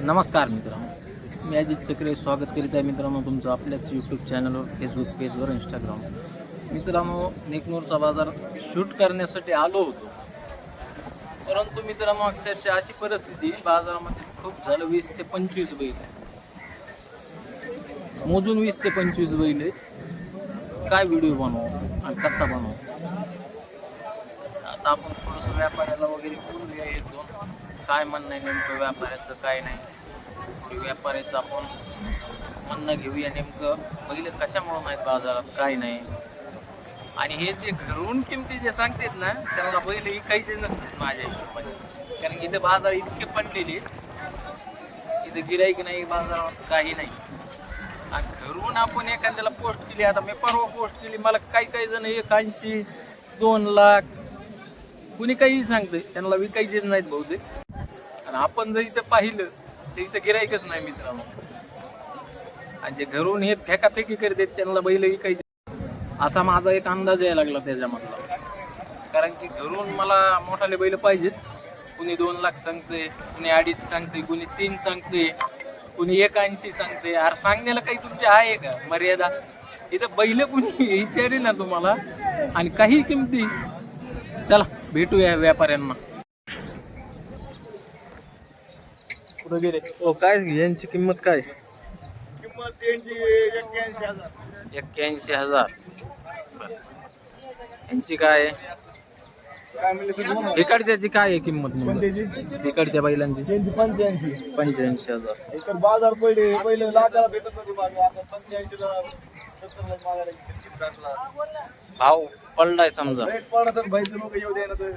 नमस्कार मित्रांनो. मी अजित चक्रे स्वागत करीत आहे मित्रांनो तुमचं आपल्याच यूट्यूब चॅनलवर फेसबुक पेजवर इंस्टाग्राम मित्रांनो नेकनूरचा बाजार शूट करण्यासाठी आलो होतो. परंतु मित्रांनो अक्षरशः अशी परिस्थिती बाजारामध्ये खूप झालं वीस ते पंचवीस बैल आहे. मोजून वीस ते पंचवीस बैल आहेत. काय व्हिडिओ बनवू आणि कसा बनवू आता आपण थोडंसं व्यापाऱ्याला वगैरे बोलूया एक दोन. काय म्हणणं आहे नेमकं व्यापाऱ्याचं काय नाही? थोडी व्यापाऱ्याचं आपण म्हणणं घेऊया नेमकं. पहिले कशामुळं नाहीत बाजारात? काय नाही. आणि हे जे घरून किमती जे सांगतात ना त्यांना पहिले इकायचे नसतात माझ्या हिशोबाने. कारण इथे बाजार इतके पडलेले आहेत, इथे गिराईक नाही बाजारात काही नाही. आणि घरून आपण एखाद्याला पोस्ट केली आता मी परवा पोस्ट केली मला काही काही जण एक ऐंशी दोन लाख कुणी काहीही सांगते त्यांना विकायचेच नाहीत बहुतेक. आणि आपण जर इथं पाहिलं तर इथं गिरायकच नाही मित्रांनो. आणि जे घरून हे फेकाफेकी करतात त्यांना बैल विकायचे असा माझा एक अंदाज यायला लागला त्याच्यामधला. कारण की घरून मला मोठाले बैल पाहिजेत. कुणी दोन लाख सांगते कुणी अडीच सांगते कुणी तीन सांगते कुणी एक ऐंशी सांगते अरे सांगण्याला काही तुमची आहे का? मर्यादा? इथं बैल कुणी विचारेल ना तुम्हाला? आणि काही किमती? चला भेटूया व्यापाऱ्यांना. गेले. हो काय यांची किंमत काय? किंमत त्यांची एक्क्याऐंशी हजार. एक्क्याऐंशी हजार. बरं. यांची काय? आहे? काय. इकडच्याची आहे किंमत इकडच्या बैलांची? पंच्याऐंशी. पंच्याऐंशी हजार. हे सर बाजार पडले पहिले लाखाला भेटत होती मागे आता पंच्याऐंशीला सत्तरला मागायला किती साठला भाव पडलाय समजा. रेट पडा तर लोक येऊ द्या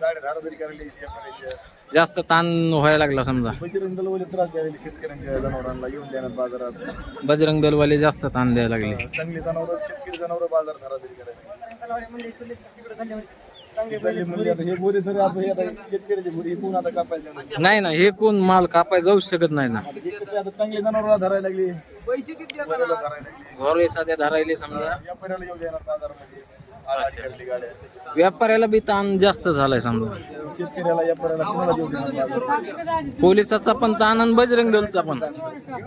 धाराधरी करायला जास्त ताण व्हायला लागला समजा. बजरंग दलवाले त्रास द्यायला शेतकऱ्यांच्या जनावरांना येऊन द्या ना बाजारात. बजरंग दलवाले जास्त ताण द्यायला लागले. चांगली जनावर शेतकरी जनावर बाजार धाराधरी करायला चांगले म्हणजे आता हे बोरे सर आता हे आता शेतकऱ्याचे बोरे कोण आता कापायचे नाही. नाही ना हे कोण माल कापाय जाऊ शकत नाही ना. आता हे कसे आता चांगले जनावर धरायला लागले? बैलाला धरायला लागले. साध्या धरायले समजा. व्यापाऱ्याला येऊ द्या ना बाजारामध्ये. गाड्या व्यापाऱ्याला बी ताण जास्त झालाय समजा. शेतकऱ्याला कोणाला पोलिसाचा पण ताण आणि बजरंग दलचा पण.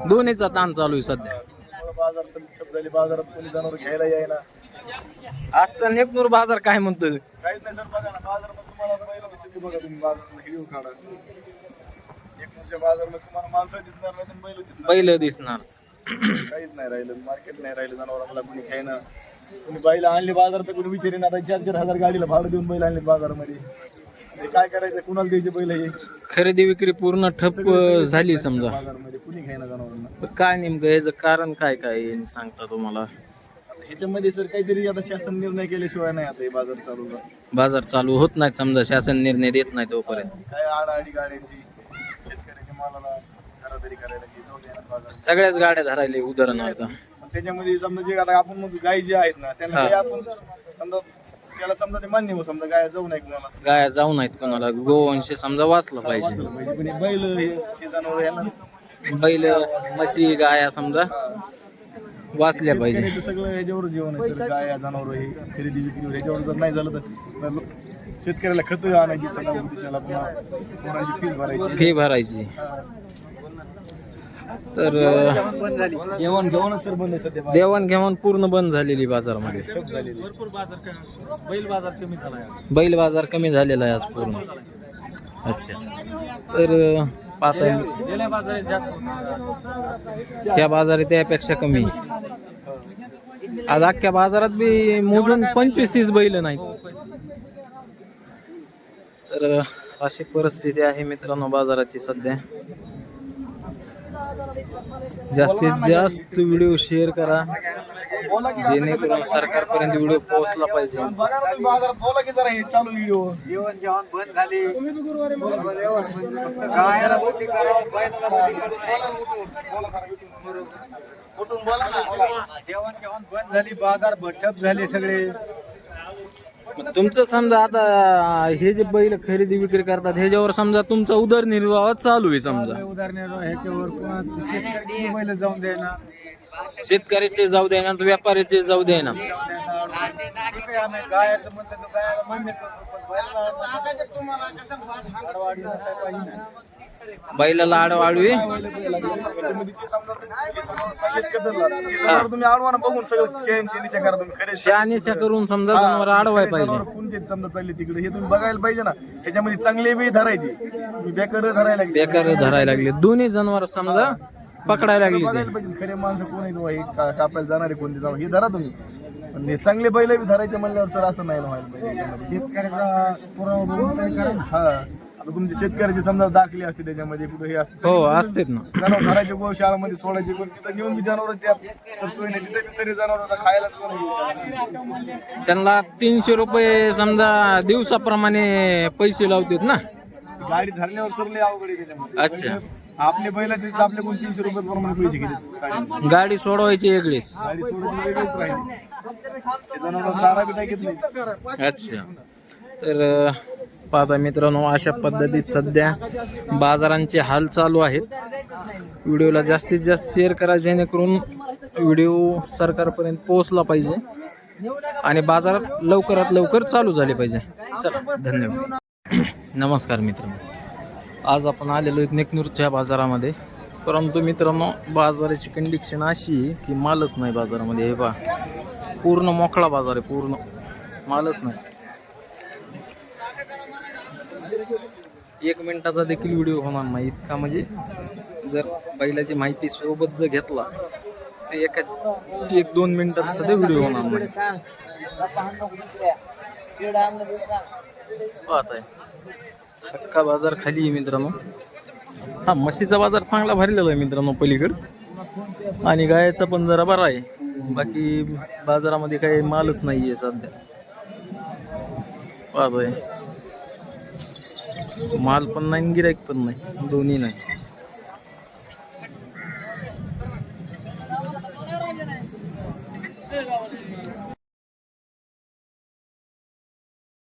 दोन्हीचा ताण चालू आहे सध्या. बाजार सगळी झाली बाजारात कोणी जनावर घ्यायला यायना आजचा नेकनूर बाजार काय म्हणतोय? काहीच नाही सर बघा ना बाजारामध्ये तुम्हाला पहिला स्थिती बघा तुम्ही बाजाराला हिडिओ काढा. एक तुमच्या बाजारामध्ये तुम्हाला माणसं दिसणार नाही बैल दिसणार पहिलं दिसणार. काहीच नाही राहिलं मार्केट नाही राहिलं जनावरांना कोणी घ्यायना कोणी बैल आणली बाजारात तर कोणी विचारेन आता चार चार हजार गाडीला भाडं देऊन बैल आणले बाजारामध्ये. काय करायचं कुणाला द्यायचे बैल हे? खरेदी विक्री पूर्ण ठप झाली समजा. बाजारामध्ये. कुणी घ्यायना जनावरांना? पण काय नेमकं याचं कारण काय काय आहे? सांगता तुम्हाला? आता ह्याच्यामध्ये सर काहीतरी आता शासन निर्णय केल्याशिवाय नाही आता हे बाजार चालू होणार. बाजार चालू होत नाहीत समजा शासन निर्णय देत नाही तोपर्यंत काय आडाआडी गाड्यांची शेतकऱ्याच्या मालाला धराधरी करायला की जाऊ द्या ना बाजार. सगळ्याच गाड्या धरायले उदाहरणार्थ त्याच्यामध्ये समजा जे आता आपण मग गाय जे आहेत ना त्यांना आपण समजा त्याला समजा ते मान्य हो समजा गाय जाऊ नये कुणाला. गाया जाऊ नाहीत कोणाला. गोवंश समजा वाचलं पाहिजे वाचलं पाहिजे. पण हे बैल हे शेजानवर यांना बैल म्हशी गाया समजा वाचल्या पाहिजे. शेतकऱ्याचं सगळं ह्याच्यावर जीवन आहे सर गाय जनावर हे खरेदी विक्री ह्याच्यावर जर नाही झालं तर- तर शेतकऱ्याला खत आणायची सगळ्या उद्देशाला पुन्हा पोरांची फीस भरायची. फी भरायची. हा. तर घेऊनच सर बंद सध्या. देवाण घेवाण पूर्ण बंद झालेली बाजारामध्ये. भरपूर बाजार बैल बाजार कमी झाला बैल बाजार कमी झालेला आहे आज पूर्ण. अच्छा. तर पाहता गेल्या बाजारात जास्त त्या बाजारात त्यापेक्षा कमी. आज अख्ख्या बाजारात बी मोजून पंचवीस तीस बैल नाहीत. तर अशी परिस्थिती आहे मित्रांनो बाजाराची सध्या. जास्तीत जास्त व्हिडिओ शेअर करा. बोला की जेणेकरून सरकारपर्यंत व्हिडिओ पोहोचला पाहिजे. बघा ना बोला की जरा हे चालू व्हिडिओ जेवण जेवण बंद झाली गायाला बोटी कुठून बोला ना जेवण जेवण बंद झाली बाजार भटप झाले सगळे. मग तुमचं समजा आता हे जे बैल खरेदी विक्री करतात ह्याच्यावर समजा तुमचा उदरनिर्वाह चालू आहे समजा. उदाहरण ह्याच्यावर पुन्हा शेतकरी बैल जाऊन द्यायना शेतकऱ्याचे जाऊ द्या ना व्यापाऱ्याचे जाऊ द्या ना ठीक आहे, आम्ही गायाचं म्हणलं तर गायाला मान्य करतो पण बैलाला आडवाडी नसायला पाहिजे. ना. बैलाला आडव आडवी काय तुम्ही आडवाना बघून सगळं शेनिशा करा तुम्ही खरे शहानिशा करून समजा जनावर आडवाय पाहिजे. कोणते समजा चालले तिकडे हे तुम्ही बघायला पाहिजे ना याच्यामध्ये चांगले बी धरायचे तुम्ही बेकार धरायला लागले. बेकार धरायला लागले दोन्ही जनावर समजा पकडायला लागली बघायला पाहिजे खरे माणसं कोण आहेत का- कापायला जाणारे कोणते जाऊ हे धरा तुम्ही पण हे चांगले बैल बी धरायचे म्हणल्यावर सर असं नाही ना व्हायला पाहिजे शेतकऱ्याचा पुरावा हा. आता तुमचे शेतकऱ्याची समजा दाखली असते त्याच्यामध्ये कुठे हे असते हो असतेच ना. जनावर धरायचे गोशाळामध्ये सोडायचे पण तिथं नेऊन बी जनावर त्या तर सोय नाही तिथे बी सरी जनावर खायलाच कोण गोशाळा त्यांना तीनशे रुपये समजा दिवसाप्रमाणे पैसे लावतात ना. गाडी धरल्यावर सर लय अवघड आहे त्याच्यामध्ये. अच्छा. आपले बैलाचे आपल्याकडून तीनशे रुपये प्रमाणे पैसे घेतात? साडे. गाडी सोडवायची वेगळीच. गाडी सोडून ती वेगळीच राहिली. जनावर चारा बी टाकत नाही. अच्छा. तर अं, पाहता मित्रांनो अशा पद्धतीत सध्या बाजारांचे हाल चालू आहेत. व्हिडिओला जास्तीत जास्त शेअर करा जेणेकरून व्हिडिओ सरकारपर्यंत पोहोचला पाहिजे आणि बाजार लवकरात लवकर चालू झाले पाहिजे. चला धन्यवाद. नमस्कार मित्रांनो. आज आपण आलेलो आहेत नेकनूरच्या बाजारामध्ये. परंतु मित्रांनो बाजाराची कंडिशन अशी आहे की मालच नाही बाजारामध्ये. हे पहा पूर्ण मोकळा बाजार आहे पूर्ण. मालच नाही. एक मिनिटाचा देखील व्हिडिओ होणार नाही इतका. म्हणजे जर बैलाची माहिती सोबत जर घेतला तर एकाच एक दोन मिनिटात सध्या व्हिडिओ होणार नाही. पाहत आहे अख्खा बाजार खाली आहे मित्रांनो. हा म्हशीचा बाजार चांगला भरलेला आहे मित्रांनो पलीकड. आणि गायाचा पण जरा बरा आहे. बाकी बाजारामध्ये काही मालच नाही आहे सध्या. पाहतोय. माल पण नाही गिरायक पण नाही. दोन्ही नाही.